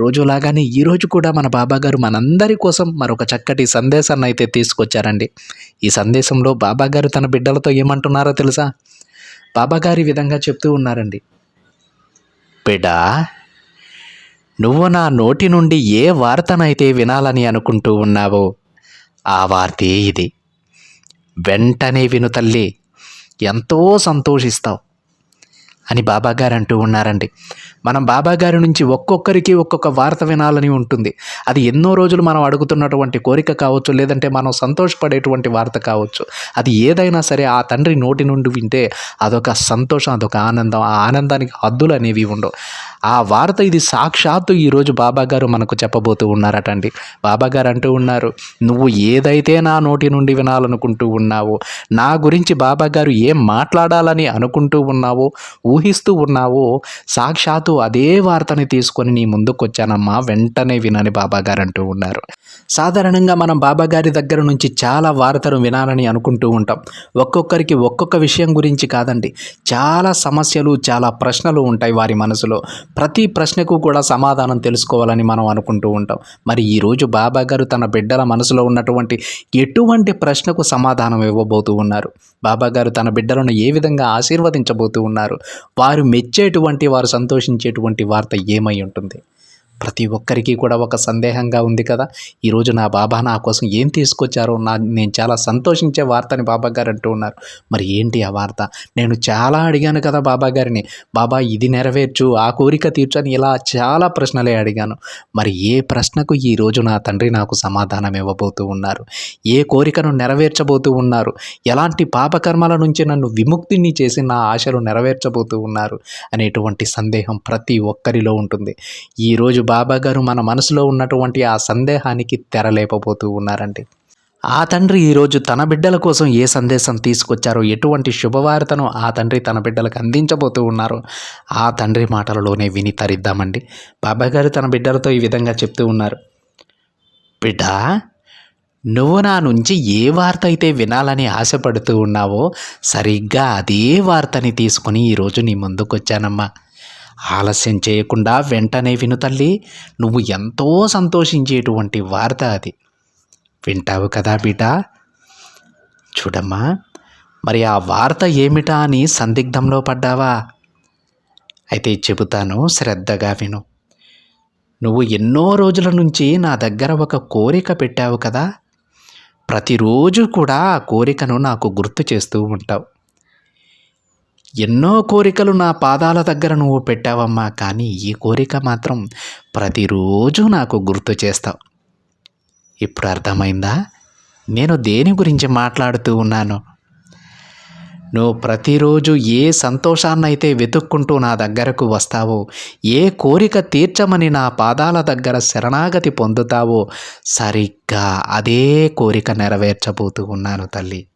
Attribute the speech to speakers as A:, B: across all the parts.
A: రోజులాగానే ఈరోజు కూడా మన బాబా గారు మనందరి కోసం మరొక చక్కటి సందేశాన్ని అయితే తీసుకొచ్చారండి. ఈ సందేశంలో బాబా గారు తన బిడ్డలతో ఏమంటున్నారో తెలుసా? బాబా గారి విధంగా చెప్తూ ఉన్నారండి. బిడ్డా నువ్వు నా నోటి నుండి ఏ వార్తనైతే వినాలని అనుకుంటూ ఉన్నావో ఆ వార్తే ఇది. వెంటనే విను తల్లి ఎంతో సంతోషిస్తావు. అని బాబాగారు అంటూ ఉన్నారండి. మనం బాబాగారి నుంచి ఒక్కొక్కరికి ఒక్కొక్క వార్త వినాలని ఉంటుంది. అది ఎన్నో రోజులు మనం అడుగుతున్నటువంటి కోరిక కావచ్చు లేదంటే మనం సంతోషపడేటువంటి వార్త కావచ్చు. అది ఏదైనా సరే ఆ తండ్రి నోటి నుండి వింటే అదొక సంతోషం అదొక ఆనందం. ఆ ఆనందానికి హద్దులు అనేవి ఉండవు. ఆ వార్త ఇది సాక్షాత్తు ఈరోజు బాబాగారు మనకు చెప్పబోతూ ఉన్నారటండి. బాబాగారు అంటూ ఉన్నారు నువ్వు ఏదైతే నా నోటి నుండి వినాలనుకుంటూ ఉన్నావో నా గురించి బాబాగారు ఏం మాట్లాడాలని అనుకుంటూ ఉన్నావో ఊహిస్తూ ఉన్నావో సాక్షాత్తు అదే వార్తని తీసుకొని నీ ముందుకు వచ్చానమ్మా వెంటనే వినని బాబాగారు అంటూ ఉన్నారు. సాధారణంగా మనం బాబాగారి దగ్గర నుంచి చాలా వార్తలు వినాలని అనుకుంటూ ఉంటాం. ఒక్కొక్కరికి ఒక్కొక్క విషయం గురించి కాదండి చాలా సమస్యలు చాలా ప్రశ్నలు ఉంటాయి వారి మనసులో. ప్రతి ప్రశ్నకు కూడా సమాధానం తెలుసుకోవాలని మనం అనుకుంటూ ఉంటాం. మరి ఈరోజు బాబా గారు తన బిడ్డల మనసులో ఉన్నటువంటి ఎటువంటి ప్రశ్నకు సమాధానం ఇవ్వబోతూ ఉన్నారు? బాబా గారు తన బిడ్డలను ఏ విధంగా ఆశీర్వదించబోతూ ఉన్నారు? వారు మెచ్చేటువంటి వారు సంతోషించేటువంటి వార్త ఏమై ఉంటుంది? ప్రతి ఒక్కరికి కూడా ఒక సందేహంగా ఉంది కదా. ఈరోజు నా బాబా నా కోసం ఏం తీసుకొచ్చారో నా నేను చాలా సంతోషించే వార్తని బాబా గారు అంటూ ఉన్నారు. మరి ఏంటి ఆ వార్త? నేను చాలా అడిగాను కదా బాబా గారిని. బాబా ఇది నెరవేర్చు ఆ కోరిక తీర్చు అని ఇలా చాలా ప్రశ్నలే అడిగాను. మరి ఏ ప్రశ్నకు ఈరోజు నా తండ్రి నాకు సమాధానం ఇవ్వబోతూ ఉన్నారు? ఏ కోరికను నెరవేర్చబోతూ ఉన్నారు? ఎలాంటి పాపకర్మల నుంచి నన్ను విముక్తిని చేసి నా ఆశలు నెరవేర్చబోతూ ఉన్నారు? అనేటువంటి సందేహం ప్రతి ఒక్కరిలో ఉంటుంది. ఈరోజు బాబా గారు మన మనసులో ఉన్నటువంటి ఆ సందేహానికి తెరలేపబోతూ ఉన్నారండి. ఆ తండ్రి ఈరోజు తన బిడ్డల కోసం ఏ సందేశం తీసుకొచ్చారో ఎటువంటి శుభవార్తను ఆ తండ్రి తన బిడ్డలకు అందించబోతూ ఉన్నారో ఆ తండ్రి మాటలలోనే విని తరిద్దామండి. బాబా గారు తన బిడ్డలతో ఈ విధంగా చెప్తూ ఉన్నారు. బిడ్డ నువ్వు నా నుంచి ఏ వార్త అయితే వినాలని ఆశపడుతూ ఉన్నావో సరిగ్గా అదే వార్తని తీసుకుని ఈరోజు నీ ముందుకొచ్చానమ్మా. ఆలస్యం చేయకుండా వెంటనే విను తల్లి నువ్వు ఎంతో సంతోషించేటువంటి వార్త అది. వింటావు కదా బిడ్డ? చూడమ్మా మరి ఆ వార్త ఏమిటా అని సందిగ్ధంలో పడ్డావా? అయితే చెబుతాను శ్రద్ధగా విను. నువ్వు ఎన్నో రోజుల నుంచి నా దగ్గర ఒక కోరిక పెట్టావు కదా? ప్రతిరోజు కూడా ఆ కోరికను నాకు గుర్తు చేస్తూ ఉంటావు. ఎన్నో కోరికలు నా పాదాల దగ్గర నువ్వు పెట్టావమ్మా కానీ ఈ కోరిక మాత్రం ప్రతిరోజు నాకు గుర్తు చేస్తావు. ఇప్పుడు అర్థమైందా? నేను దేని గురించి మాట్లాడుతూ ఉన్నాను? నువ్వు ప్రతిరోజు ఏ సంతోషాన్నైతే వెతుక్కుంటూ నా దగ్గరకు వస్తావో ఏ కోరిక తీర్చమని నా పాదాల దగ్గర శరణాగతి పొందుతావో సరిగ్గా అదే కోరిక నెరవేర్చబోతూ ఉన్నాను తల్లి.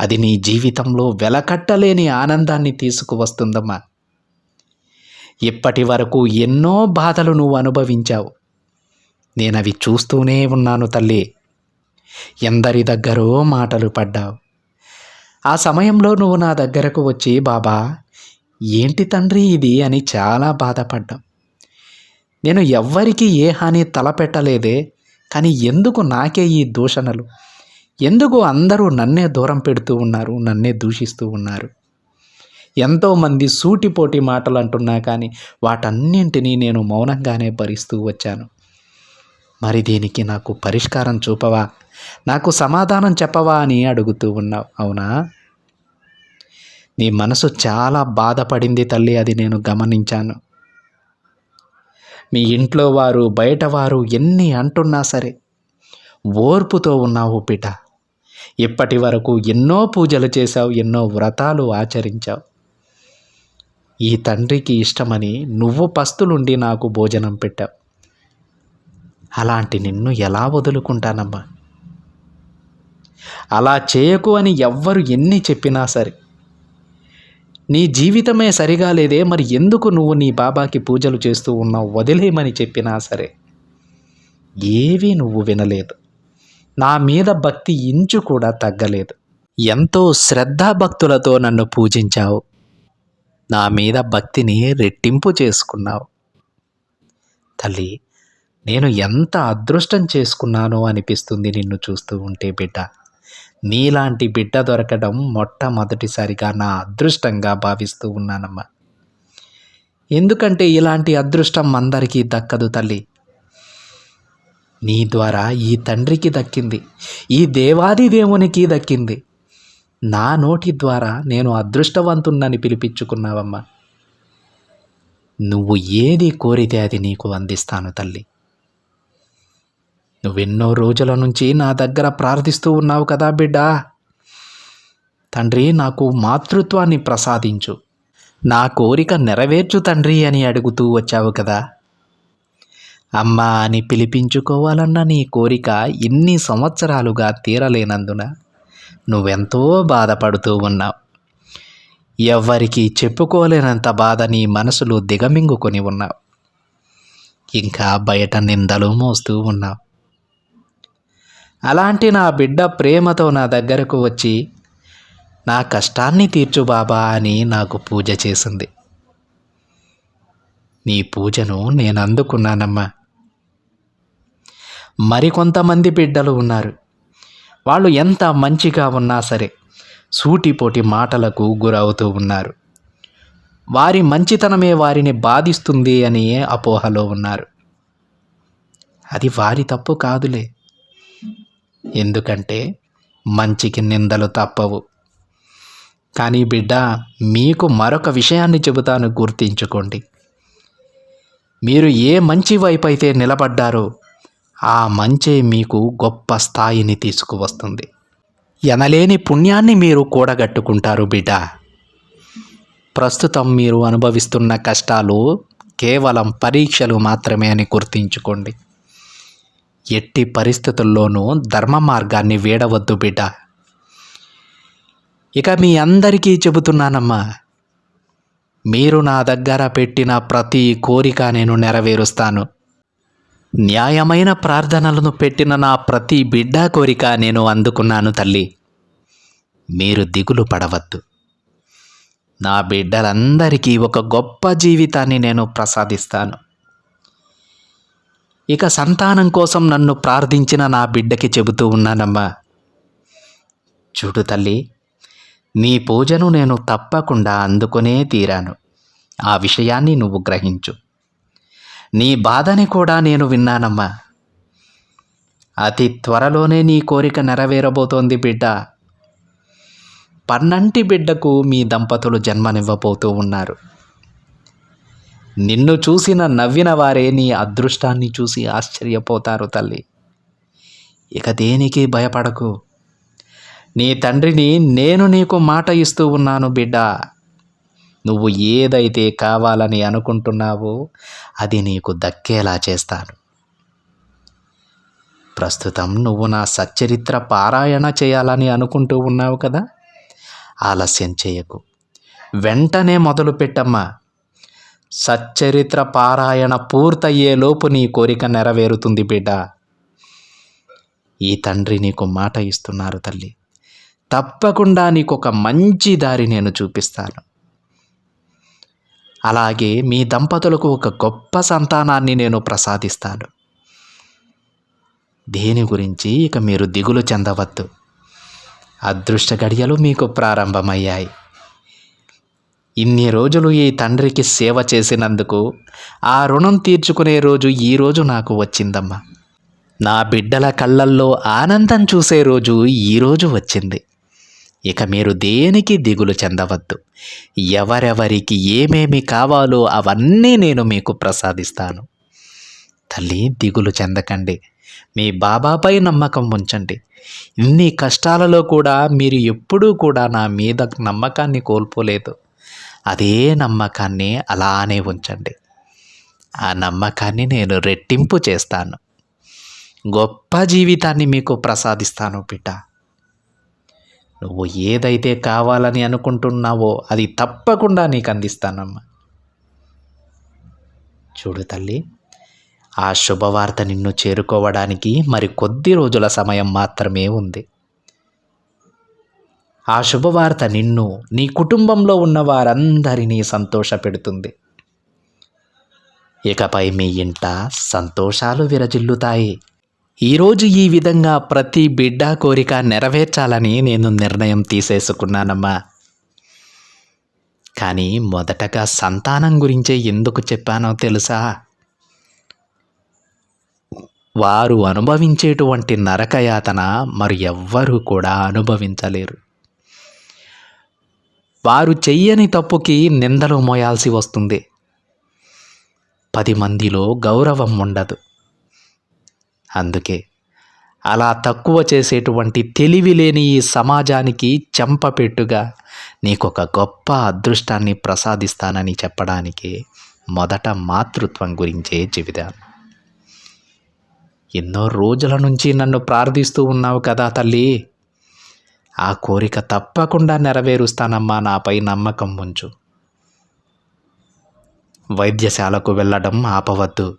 A: అది నీ జీవితంలో వెలకట్టలేని ఆనందాన్ని తీసుకువస్తుందమ్మా. ఇప్పటి వరకు ఎన్నో బాధలు నువ్వు అనుభవించావు. నేను అవి చూస్తూనే ఉన్నాను తల్లి. ఎందరి దగ్గరో మాటలు పడ్డావు. ఆ సమయంలో నువ్వు నా దగ్గరకు వచ్చి బాబా ఏంటి తండ్రి ఇది? అని చాలా బాధపడ్డావు. నేను ఎవ్వరికీ ఏ హాని తలపెట్టలేదే కానీ ఎందుకు నాకే ఈ దూషణలు? ఎందుకు అందరూ నన్నే దూరం పెడుతూ ఉన్నారు నన్నే దూషిస్తూ ఉన్నారు? ఎంతోమంది సూటిపోటి మాటలు అంటున్నా కానీ వాటన్నింటినీ నేను మౌనంగానే భరిస్తూ వచ్చాను. మరి దీనికి నాకు పరిష్కారం చూపవా? నాకు సమాధానం చెప్పవా అని అడుగుతూ ఉన్నావు అవునా? నీ మనసు చాలా బాధపడింది తల్లి అది నేను గమనించాను. మీ ఇంట్లో వారు బయట వారు ఎన్ని అంటున్నా సరే ఓర్పుతో ఉన్నావు బిడ్డ ఇప్పటి వరకు ఎన్నో పూజలు చేశావు ఎన్నో వ్రతాలు ఆచరించావు. ఈ తండ్రికి ఇష్టమని నువ్వు పస్తులుండి నాకు భోజనం పెట్టావు. అలాంటి నిన్ను ఎలా వదులుకుంటానమ్మా? అలా చేయకు అని ఎవ్వరు ఎన్ని చెప్పినా సరే. నీ జీవితమే సరిగా లేదే మరి ఎందుకు నువ్వు నీ బాబాకి పూజలు చేస్తూ ఉన్నావు వదిలేయమని చెప్పినా సరే. ఏవీ నువ్వు వినలేదు. నా మీద భక్తి ఇంచు కూడా తగ్గలేదు. ఎంతో శ్రద్ధాభక్తులతో నన్ను పూజించావు. నా మీద భక్తిని రెట్టింపు చేసుకున్నావు. తల్లి నేను ఎంత అదృష్టం చేసుకున్నానో అనిపిస్తుంది నిన్ను చూస్తూ ఉంటే బిడ్డ. నీలాంటి బిడ్డ దొరకడం మొట్టమొదటిసారిగా నా అదృష్టంగా భావిస్తూ ఉన్నానమ్మా. ఎందుకంటే ఇలాంటి అదృష్టం అందరికీ దక్కదు తల్లి. నీ ద్వారా ఈ తండ్రికి దక్కింది ఈ దేవాది దేవునికి దక్కింది. నా నోటి ద్వారా నేను అదృష్టవంతున్నని పిలిపించుకున్నావమ్మా. నువ్వు ఏది కోరితే అది నీకు అందిస్తాను తల్లి. నువ్వెన్నో రోజుల నుంచి నా దగ్గర ప్రార్థిస్తూ ఉన్నావు కదా బిడ్డా. తండ్రి నాకు మాతృత్వాన్ని ప్రసాదించు. నా కోరిక నెరవేర్చు తండ్రి అని అడుగుతూ వచ్చావు కదా. అమ్మా అని పిలిపించుకోవాలన్న నీ కోరిక ఇన్ని సంవత్సరాలుగా తీరలేనందున నువ్వెంతో బాధపడుతూ ఉన్నావు. ఎవ్వరికి చెప్పుకోలేనంత బాధ నీ మనసులో దిగమింగుకొని ఉన్నావు. ఇంకా బయట నిందలు మోస్తూ ఉన్నావు. అలాంటి నా బిడ్డ ప్రేమతో నా దగ్గరకు వచ్చి నా కష్టాన్ని తీర్చు బాబా అని నాకు పూజ చేసింది. నీ పూజను నేను అందుకున్నానమ్మా మరికొంతమంది బిడ్డలు ఉన్నారు. వాళ్ళు ఎంత మంచిగా ఉన్నా సరే సూటిపోటి మాటలకు గురవుతూ ఉన్నారు. వారి మంచితనమే వారిని బాధిస్తుంది అని అపోహలో ఉన్నారు. అది వారి తప్పు కాదులే. ఎందుకంటే మంచికి నిందలు తప్పవు. కానీ బిడ్డ మీకు మరొక విషయాన్ని చెబుతాను గుర్తించుకోండి. మీరు ఏ మంచి వైపు అయితే నిలబడ్డారో ఆ మంచే మీకు గొప్ప స్థాయిని తీసుకువస్తుంది. ఎనలేని పుణ్యాన్ని మీరు కూడగట్టుకుంటారు బిడ్డ. ప్రస్తుతం మీరు అనుభవిస్తున్న కష్టాలు కేవలం పరీక్షలు మాత్రమే అని గుర్తించుకోండి. ఎట్టి పరిస్థితుల్లోనూ ధర్మ మార్గాన్ని వీడవద్దు బిడ్డ. ఇక మీ అందరికీ చెబుతున్నానమ్మా. మీరు నా దగ్గర పెట్టిన ప్రతి కోరిక నేను నెరవేరుస్తాను. న్యాయమైన ప్రార్థనలను పెట్టిన నా ప్రతి బిడ్డ కోరిక నేను అందుకున్నాను తల్లి. మీరు దిగులు పడవద్దు. నా బిడ్డలందరికీ ఒక గొప్ప జీవితాన్ని నేను ప్రసాదిస్తాను. ఇక సంతానం కోసం నన్ను ప్రార్థించిన నా బిడ్డకి చెబుతూ ఉన్నానమ్మా. చూడు తల్లి నీ పూజను నేను తప్పకుండా అందుకునే తీరాను. ఆ విషయాన్ని నువ్వు గ్రహించు. నీ బాధని కూడా నేను విన్నానమ్మా. అతి త్వరలోనే నీ కోరిక నెరవేరబోతోంది బిడ్డ. పన్నంటి బిడ్డకు మీ దంపతులు జన్మనివ్వబోతూ ఉన్నారు. నిన్ను చూసిన నవ్విన వారే నీ అదృష్టాన్ని చూసి ఆశ్చర్యపోతారు తల్లి. ఇక దేనికి భయపడకు? నీ తండ్రిని నేను నీకు మాట ఇస్తూ ఉన్నాను బిడ్డ. నువ్వు ఏదైతే కావాలని అనుకుంటున్నావో అది నీకు దక్కేలా చేస్తాను. ప్రస్తుతం నువ్వు నా సచ్చరిత్ర పారాయణ చేయాలని అనుకుంటూ ఉన్నావు కదా? ఆలస్యం చేయకు. వెంటనే మొదలు పెట్టమ్మా. సచ్చరిత్ర పారాయణ పూర్తయ్యేలోపు నీ కోరిక నెరవేరుతుంది బిడ్డ. ఈ తండ్రి నీకు మాట ఇస్తున్నారు తల్లి. తప్పకుండా నీకు ఒక మంచి దారి నేను చూపిస్తాను. అలాగే మీ దంపతులకు ఒక గొప్ప సంతానాన్ని నేను ప్రసాదిస్తాను. దేని గురించి ఇక మీరు దిగులు చెందవద్దు. అదృష్ట గడియలు మీకు ప్రారంభమయ్యాయి. ఇన్ని రోజులు ఈ తండ్రికి సేవ చేసినందుకు ఆ రుణం తీర్చుకునే రోజు ఈ రోజు నాకు వచ్చిందమ్మా. నా బిడ్డల కళ్ళల్లో ఆనందం చూసే రోజు ఈరోజు వచ్చింది. ఇక మీరు దేనికి దిగులు చెందవద్దు. ఎవరెవరికి ఏమేమి కావాలో అవన్నీ నేను మీకు ప్రసాదిస్తాను. తల్లి దిగులు చెందకండి. మీ బాబాపై నమ్మకం ఉంచండి. ఇన్ని కష్టాలలో కూడా మీరు ఎప్పుడూ కూడా నా మీద నమ్మకాన్ని కోల్పోలేదు. అదే నమ్మకాన్ని అలానే ఉంచండి. ఆ నమ్మకాన్ని నేను రెట్టింపు చేస్తాను. గొప్ప జీవితాన్ని మీకు ప్రసాదిస్తాను బిడ్డ నువ్వు ఏదైతే కావాలని అనుకుంటున్నావో అది తప్పకుండా నీకు అందిస్తానమ్మా. చూడు తల్లి ఆ శుభవార్త నిన్ను చేరుకోవడానికి మరి కొద్ది రోజుల సమయం మాత్రమే ఉంది. ఆ శుభవార్త నిన్ను నీ కుటుంబంలో ఉన్న వారందరినీ సంతోషపెడుతుంది ఇకపై మీ ఇంట సంతోషాలు విరజిల్లుతాయి. ఈరోజు ఈ విధంగా ప్రతి బిడ్డ కోరిక నెరవేర్చాలని నేను నిర్ణయం తీసేసుకున్నానమ్మా. కానీ మొదటగా సంతానం గురించే ఎందుకు చెప్పానో తెలుసా? వారు అనుభవించేటువంటి నరకయాతన మరి ఎవ్వరూ కూడా అనుభవించలేరు. వారు చెయ్యని తప్పుకి నిందలు మోయాల్సి వస్తుంది. పది మందిలో గౌరవం ఉండదు. అందుకే అలా తక్కువ చేసేటువంటి తెలివి లేని ఈ సమాజానికి చెంపపెట్టుగా నీకొక గొప్ప అదృష్టాన్ని ప్రసాదిస్తానని చెప్పడానికి మొదట మాతృత్వం గురించే చెబుతాను ఎన్నో రోజుల నుంచి నన్ను ప్రార్థిస్తూ ఉన్నావు కదా తల్లి. ఆ కోరిక తప్పకుండా నెరవేరుస్తానమ్మా నాపై నమ్మకం ఉంచు. వైద్యశాలకు వెళ్ళడం ఆపవద్దు.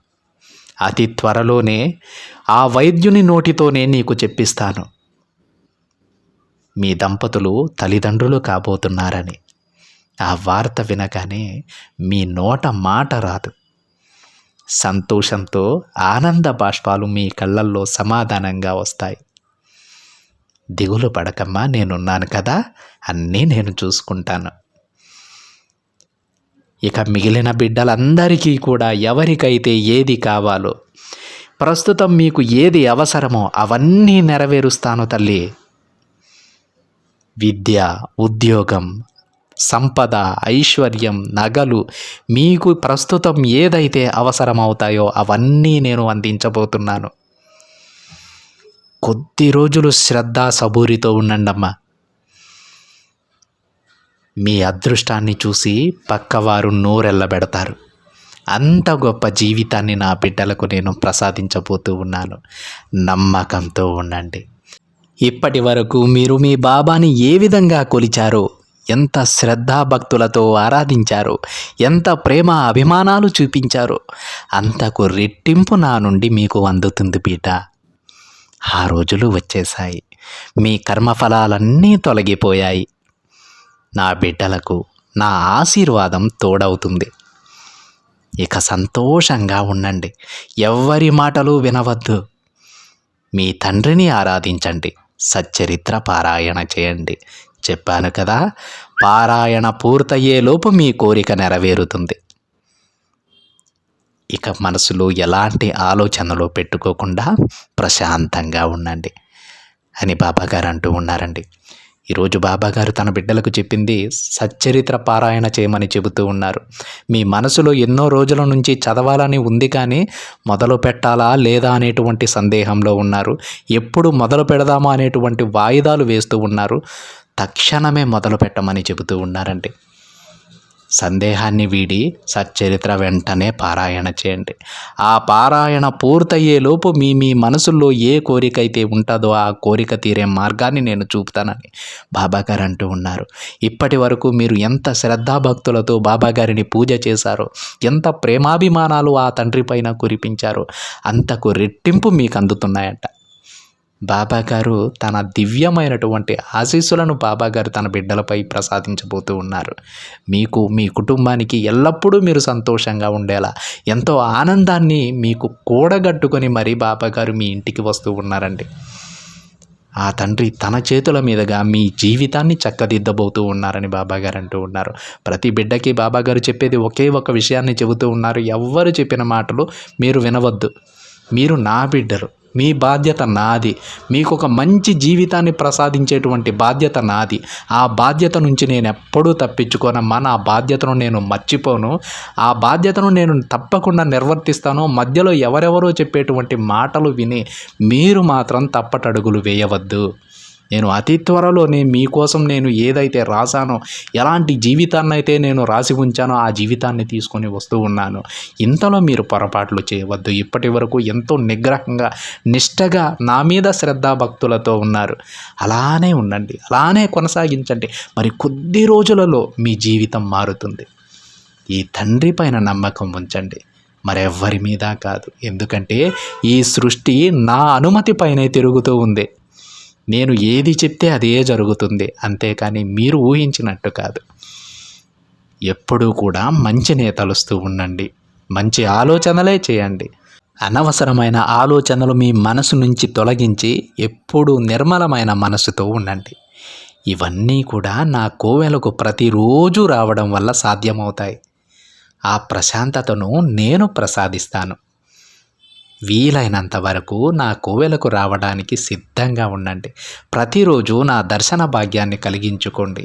A: అతి త్వరలోనే ఆ వైద్యుని నోటితోనే నీకు చెప్పిస్తాను. మీ దంపతులు తల్లిదండ్రులు కాబోతున్నారని. ఆ వార్త వినగానే మీ నోట మాట రాదు. సంతోషంతో ఆనంద బాష్పాలు మీ కళ్ళల్లో సమాధానంగా వస్తాయి. దిగులు పడకమ్మా నేనున్నాను కదా అన్నీ నేను చూసుకుంటాను. ఇక మిగిలిన బిడ్డలందరికీ కూడా ఎవరికైతే ఏది కావాలో ప్రస్తుతం మీకు ఏది అవసరమో అవన్నీ నెరవేరుస్తాను తల్లి. విద్య ఉద్యోగం సంపద ఐశ్వర్యం నగలు మీకు ప్రస్తుతం ఏదైతే అవసరమవుతాయో అవన్నీ నేను అందించబోతున్నాను. కొద్ది రోజులు శ్రద్ధ సబూరితో ఉండండమ్మా. మీ అదృష్టాన్ని చూసి పక్కవారు నోరెల్లబెడతారు అంత గొప్ప జీవితాన్ని నా బిడ్డలకు నేను ప్రసాదించబోతూ ఉన్నాను. నమ్మకంతో ఉండండి. ఇప్పటి వరకు మీరు మీ బాబాని ఏ విధంగా కొలిచారో ఎంత శ్రద్ధాభక్తులతో ఆరాధించారో ఎంత ప్రేమ అభిమానాలు చూపించారో అంతకు రెట్టింపు నా నుండి మీకు అందుతుంది బీట ఆ రోజులు వచ్చేశాయి. మీ కర్మఫలాలన్నీ తొలగిపోయాయి. నా బిడ్డలకు నా ఆశీర్వాదం తోడవుతుంది. ఇక సంతోషంగా ఉండండి. ఎవ్వరి మాటలు వినవద్దు. మీ తండ్రిని ఆరాధించండి. సచ్చరిత్ర పారాయణ చేయండి. చెప్పాను కదా పారాయణ పూర్తయ్యేలోపు మీ కోరిక నెరవేరుతుంది. ఇక మనసులో ఎలాంటి ఆలోచనలు పెట్టుకోకుండా ప్రశాంతంగా ఉండండి. అని బాబాగారు అంటూ ఉన్నారండి. ఈరోజు బాబాగారు తన బిడ్డలకు చెప్పింది సచ్చరిత్ర పారాయణ చేయమని చెబుతూ ఉన్నారు. మీ మనసులో ఎన్నో రోజుల నుంచి చదవాలని ఉంది కానీ మొదలు పెట్టాలా లేదా అనేటువంటి సందేహంలో ఉన్నారు. ఎప్పుడు మొదలు పెడదామా అనేటువంటి వాయిదాలు వేస్తూ ఉన్నారు. తక్షణమే మొదలు పెట్టమని చెబుతూ ఉన్నారండి. సందేహాన్ని వీడి సచ్చరిత్ర వెంటనే పారాయణ చేయండి. ఆ పారాయణ పూర్తయ్యేలోపు మీ మీ మనసుల్లో ఏ కోరిక అయితే ఉంటుందో ఆ కోరిక తీరే మార్గాన్ని నేను చూపుతానని బాబాగారు అంటూ ఉన్నారు. ఇప్పటి వరకు మీరు ఎంత శ్రద్ధాభక్తులతో బాబాగారిని పూజ చేశారో ఎంత ప్రేమాభిమానాలు ఆ తండ్రి పైన కురిపించారో అంతకు రెట్టింపు మీకు అందుతున్నాయంట. బాబాగారు తన దివ్యమైనటువంటి ఆశీస్సులను బాబాగారు తన బిడ్డలపై ప్రసాదించబోతూ ఉన్నారు. మీకు మీ కుటుంబానికి ఎల్లప్పుడూ మీరు సంతోషంగా ఉండేలా ఎంతో ఆనందాన్ని మీకు కూడగట్టుకొని మరీ బాబాగారు మీ ఇంటికి వస్తూ ఉన్నారండి. ఆ తండ్రి తన చేతుల మీదుగా మీ జీవితాన్ని చక్కదిద్దబోతూ ఉన్నారని బాబాగారు అంటూ ఉన్నారు. ప్రతి బిడ్డకి బాబాగారు చెప్పేది ఒకే ఒక విషయాన్ని చెబుతూ ఉన్నారు. ఎవ్వరు చెప్పిన మాటలు మీరు వినవద్దు. మీరు నా బిడ్డలు. మీ బాధ్యత నాది. మీకు ఒక మంచి జీవితాన్ని ప్రసాదించేటువంటి బాధ్యత నాది. ఆ బాధ్యత నుంచి నేను ఎప్పుడూ తప్పించుకోనమ్మా నా బాధ్యతను నేను మర్చిపోను. ఆ బాధ్యతను నేను తప్పకుండా నిర్వర్తిస్తాను. మధ్యలో ఎవరెవరో చెప్పేటువంటి మాటలు విని మీరు మాత్రం తప్పటడుగులు వేయవద్దు. నేను అతి త్వరలోనే మీకోసం నేను ఏదైతే రాశానో ఎలాంటి జీవితాన్ని అయితే నేను రాసి ఉంచానో ఆ జీవితాన్ని తీసుకొని వస్తూ ఉన్నాను. ఇంతలో మీరు పొరపాట్లు చేయవద్దు. ఇప్పటి వరకు ఎంతో నిగ్రహంగా నిష్టగా నా మీద శ్రద్ధాభక్తులతో ఉన్నారు. అలానే ఉండండి. అలానే కొనసాగించండి. మరి కొద్ది రోజులలో మీ జీవితం మారుతుంది. ఈ తండ్రి పైన నమ్మకం ఉంచండి. మరెవ్వరి మీద కాదు. ఎందుకంటే ఈ సృష్టి నా అనుమతి పైనే తిరుగుతూ ఉంది. నేను ఏది చెప్తే అదే జరుగుతుంది. అంతేకాని మీరు ఊహించినట్టు కాదు. ఎప్పుడూ కూడా మంచినే తలుస్తూ ఉండండి. మంచి ఆలోచనలే చేయండి. అనవసరమైన ఆలోచనలు మీ మనసు నుంచి తొలగించి ఎప్పుడూ నిర్మలమైన మనసుతో ఉండండి. ఇవన్నీ కూడా నా కోవెలకు ప్రతిరోజు రావడం వల్ల సాధ్యమవుతాయి. ఆ ప్రశాంతతను నేను ప్రసాదిస్తాను. వీలైనంత వరకు నా కోవెలకు రావడానికి సిద్ధంగా ఉండండి. ప్రతిరోజు నా దర్శన భాగ్యాన్ని కలిగించుకోండి.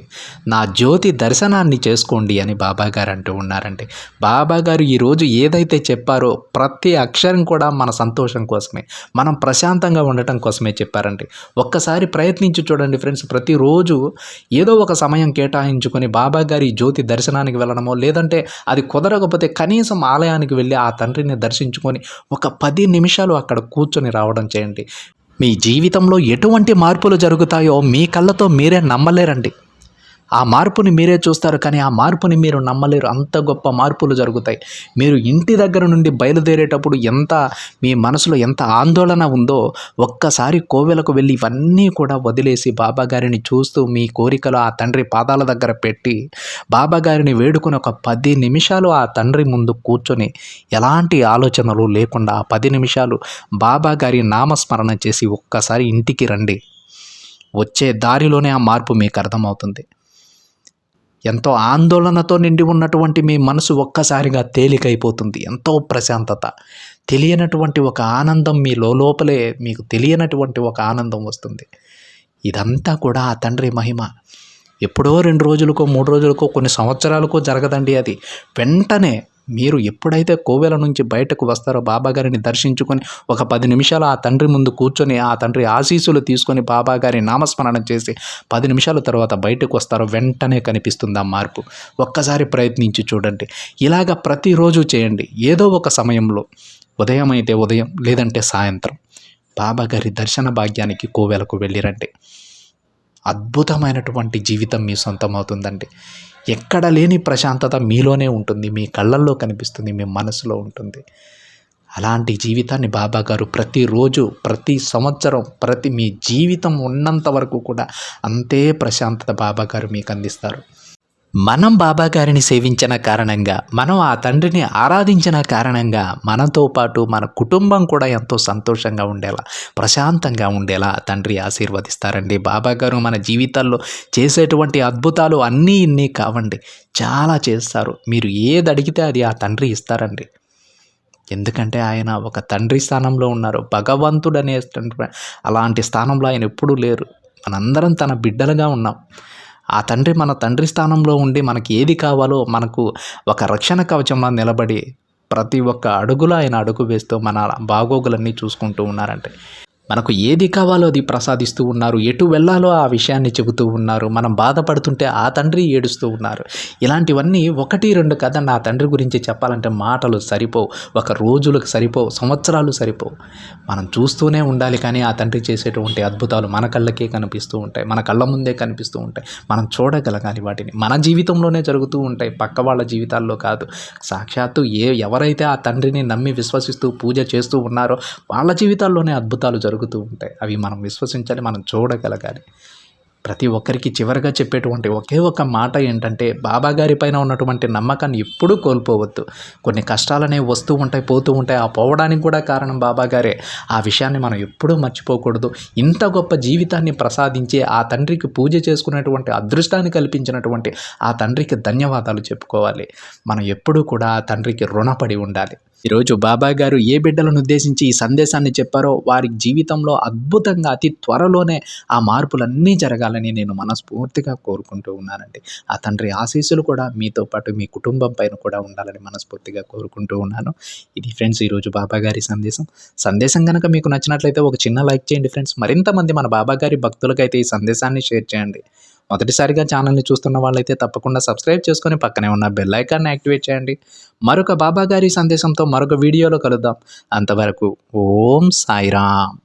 A: నా జ్యోతి దర్శనాన్ని చేసుకోండి అని బాబాగారు అంటూ ఉన్నారండి. బాబాగారు ఈరోజు ఏదైతే చెప్పారో ప్రతి అక్షరం కూడా మన సంతోషం కోసమే మనం ప్రశాంతంగా ఉండటం కోసమే చెప్పారండి. ఒక్కసారి ప్రయత్నించి చూడండి ఫ్రెండ్స్ ప్రతిరోజు ఏదో ఒక సమయం కేటాయించుకొని బాబాగారి జ్యోతి దర్శనానికి వెళ్ళడమో లేదంటే అది కుదరకపోతే కనీసం ఆలయానికి వెళ్ళి ఆ తండ్రిని దర్శించుకొని ఒక పది నిమిషాలు అక్కడ కూర్చొని రావడం చేయండి. మీ జీవితంలో ఎటువంటి మార్పులు జరుగుతాయో మీ కళ్ళతో మీరే నమ్మలేరండి. ఆ మార్పుని మీరే చూస్తారు కానీ ఆ మార్పుని మీరు నమ్మలేరు. అంత గొప్ప మార్పులు జరుగుతాయి. మీరు ఇంటి దగ్గర నుండి బయలుదేరేటప్పుడు ఎంత మీ మనసులో ఎంత ఆందోళన ఉందో ఒక్కసారి కోవెలకు వెళ్ళి ఇవన్నీ కూడా వదిలేసి బాబా గారిని చూస్తూ మీ కోరికలు ఆ తండ్రి పాదాల దగ్గర పెట్టి బాబా గారిని వేడుకుని ఒక పది నిమిషాలు ఆ తండ్రి ముందు కూర్చొని ఎలాంటి ఆలోచనలు లేకుండా ఆ పది నిమిషాలు బాబా గారి నామస్మరణ చేసి ఒక్కసారి ఇంటికి రండి. వచ్చే దారిలోనే ఆ మార్పు మీకు అర్థమవుతుంది. ఎంతో ఆందోళనతో నిండి ఉన్నటువంటి మీ మనసు ఒక్కసారిగా తేలికైపోతుంది. ఎంతో ప్రశాంతత. తెలియనటువంటి ఒక ఆనందం మీ లోపలే మీకు తెలియనటువంటి ఒక ఆనందం వస్తుంది. ఇదంతా కూడా ఆ తండ్రి మహిమ. ఎప్పుడో రెండు రోజులకో మూడు రోజులకో కొన్ని సంవత్సరాలకో జరగదండి అది. వెంటనే మీరు ఎప్పుడైతే కోవెల నుంచి బయటకు వస్తారో బాబాగారిని దర్శించుకొని ఒక పది నిమిషాలు ఆ తండ్రి ముందు కూర్చొని ఆ తండ్రి ఆశీస్సులు తీసుకొని బాబాగారి నామస్మరణ చేసి పది నిమిషాల తర్వాత బయటకు వస్తారో వెంటనే కనిపిస్తుంది ఆ మార్పు. ఒక్కసారి ప్రయత్నించి చూడండి. ఇలాగ ప్రతిరోజు చేయండి. ఏదో ఒక సమయంలో. ఉదయం అయితే ఉదయం లేదంటే సాయంత్రం. బాబాగారి దర్శన భాగ్యానికి కోవెలకు వెళ్ళిరండి. అద్భుతమైనటువంటి జీవితం మీ సొంతం అవుతుందండి ఎక్కడ లేని ప్రశాంతత మీలోనే ఉంటుంది. మీ కళ్ళల్లో కనిపిస్తుంది. మీ మనసులో ఉంటుంది. అలాంటి జీవితాన్ని బాబా గారు ప్రతిరోజు ప్రతి సంవత్సరం ప్రతి మీ జీవితం ఉన్నంత వరకు కూడా అంతే ప్రశాంతత బాబా గారు మీకు అందిస్తారు. మనం బాబా గారిని సేవించిన కారణంగా మనం ఆ తండ్రిని ఆరాధించిన కారణంగా మనతో పాటు మన కుటుంబం కూడా ఎంతో సంతోషంగా ఉండేలా ప్రశాంతంగా ఉండేలా ఆ తండ్రి ఆశీర్వదిస్తారండి. బాబా గారు మన జీవితాల్లో చేసేటువంటి అద్భుతాలు అన్నీ ఇన్ని కావండి. చాలా చేస్తారు. మీరు ఏది అడిగితే అది ఆ తండ్రి ఇస్తారండి. ఎందుకంటే ఆయన ఒక తండ్రి స్థానంలో ఉన్నారు. భగవంతుడు అనే అలాంటి స్థానంలో ఆయన ఎప్పుడూ లేరు. మనందరం తన బిడ్డలుగా ఉన్నాం. ఆ తండ్రి మన తండ్రి స్థానంలో ఉండి మనకి ఏది కావాలో మనకు ఒక రక్షణ కవచంలో నిలబడి ప్రతి ఒక్క అడుగులో ఆయన అడుగు వేస్తూ మన బాగోగులన్నీ చూసుకుంటూ ఉన్నారంటే మనకు ఏది కావాలో అది ప్రసాదిస్తూ ఉన్నారు. ఎటు వెళ్ళాలో ఆ విషయాన్ని చెబుతూ ఉన్నారు. మనం బాధపడుతుంటే ఆ తండ్రి ఏడుస్తూ ఉన్నారు. ఇలాంటివన్నీ ఒకటి రెండు కథ నా తండ్రి గురించి చెప్పాలంటే మాటలు సరిపోవు. ఒక రోజులకు సరిపోవు. సంవత్సరాలు సరిపోవు. మనం చూస్తూనే ఉండాలి కానీ ఆ తండ్రి చేసేటువంటి అద్భుతాలు మన కళ్ళకే కనిపిస్తూ ఉంటాయి. మన కళ్ళ ముందే కనిపిస్తూ ఉంటాయి. మనం చూడగలగాలి వాటిని. మన జీవితంలోనే జరుగుతూ ఉంటాయి. పక్క వాళ్ళ జీవితాల్లో కాదు. సాక్షాత్తు ఏ ఎవరైతే ఆ తండ్రిని నమ్మి విశ్వసిస్తూ పూజ చేస్తూ ఉన్నారో వాళ్ళ జీవితాల్లోనే అద్భుతాలు జరుగుతాయి జరుగుతూ ఉంటాయి. అవి మనం విశ్వసించాలి మనం చూడగలగాలి. ప్రతి ఒక్కరికి చివరిగా చెప్పేటువంటి ఒకే ఒక మాట ఏంటంటే బాబా గారి పైన ఉన్నటువంటి నమ్మకాన్ని ఎప్పుడూ కోల్పోవద్దు. కొన్ని కష్టాలనే వస్తూ ఉంటాయి పోతూ ఉంటాయి. ఆ పోవడానికి కూడా కారణం బాబా గారే. ఆ విషయాన్ని మనం ఎప్పుడూ మర్చిపోకూడదు. ఇంత గొప్ప జీవితాన్ని ప్రసాదించి ఆ తండ్రికి పూజ చేసుకునేటువంటి అదృష్టాన్ని కల్పించినటువంటి ఆ తండ్రికి ధన్యవాదాలు చెప్పుకోవాలి. మనం ఎప్పుడూ కూడా ఆ తండ్రికి రుణపడి ఉండాలి. ఈరోజు బాబా గారు ఏ బిడ్డలను ఉద్దేశించి ఈ సందేశాన్ని చెప్పారో వారి జీవితంలో అద్భుతంగా అతి త్వరలోనే ఆ మార్పులన్నీ జరగాలి ఉండాలని నేను మనస్ఫూర్తిగా కోరుకుంటూ ఉన్నానండి. ఆ తండ్రి ఆశీస్సులు కూడా మీతో పాటు మీ కుటుంబం పైన కూడా ఉండాలని మనస్ఫూర్తిగా కోరుకుంటూ ఉన్నాను. ఇది ఫ్రెండ్స్ ఈరోజు బాబా గారి సందేశం. సందేశం కనుక మీకు నచ్చినట్లయితే ఒక చిన్న లైక్ చేయండి ఫ్రెండ్స్. మరింత మంది మన బాబా గారి భక్తులకైతే ఈ సందేశాన్ని షేర్ చేయండి. మొదటిసారిగా ఛానల్ని చూస్తున్న వాళ్ళైతే తప్పకుండా సబ్స్క్రైబ్ చేసుకొని పక్కనే ఉన్న బెల్ ఐకాన్ని యాక్టివేట్ చేయండి. మరొక బాబా గారి సందేశంతో మరొక వీడియోలో కలుద్దాం. అంతవరకు ఓం సాయిరామ్.